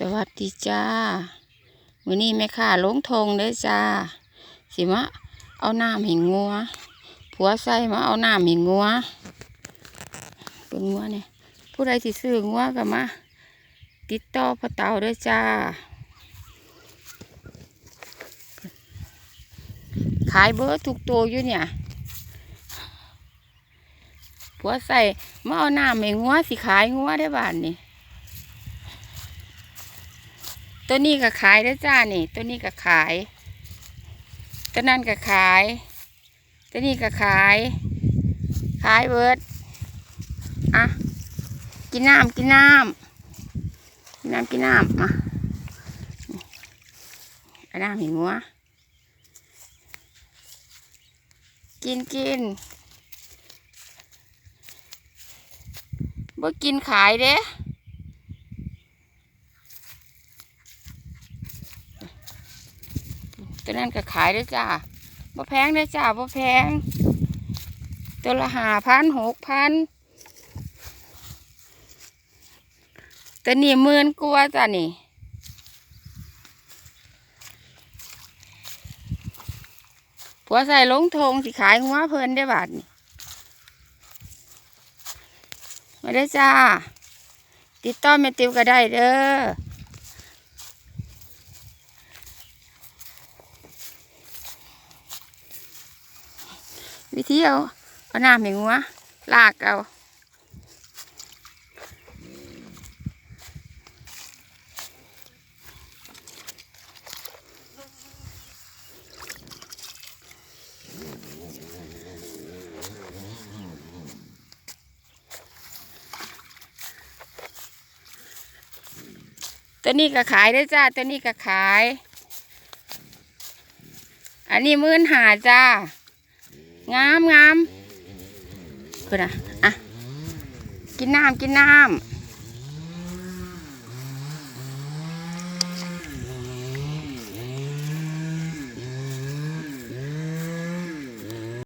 สวัสดีจ้ามื้อนี้แม่ค้าลงทงเด้อจ้า สิมาเอาน้ำห้งัว ผัวใส่มาเอาน้ำห้งัวเป็นงัวเนี่ยผู้ใดที่ซื้องัวก็มาติดต่อพ่อเต่าเด้อจ้า ขายเบอร์ทุกตัวอยู่เนี่ย ผัวใส่มาเอาน้ำให้งัวสิขายงัวได้บานนี่ ตัวนี้ก็ขายได้อจ้านี่ ตัวนี้ก็ขาย ตัวนั้นก็ขาย ตัวนี้ก็ขาย ขายเบิร์ดอะกินน้ำกินน้ำกินน้ำกินน้ำมาอาน้ำเห็นหัวกินกินบ่กินขายเด้ ตัวนั้นก็ขายได้จ้าบ่แพงได้จ้าบ่แพง ตัวละห้าพันหกพันตัวนี้หมื่นกว่าจ้านี่ผัวใส่ลงทงสิขายหัวเพลินได้บาทนี่มาได้จ้า ติดต่อแม่ติวก็ได้เด้อ วิธีเอาเอาน้ำให้งัวลากเอาตัวนี้ก็ขายได้จ้า ตัวนี้ก็ขาย อันนี้มื่นหาจ้า งามงามคือนอะอะ กินน้ำกินน้ำ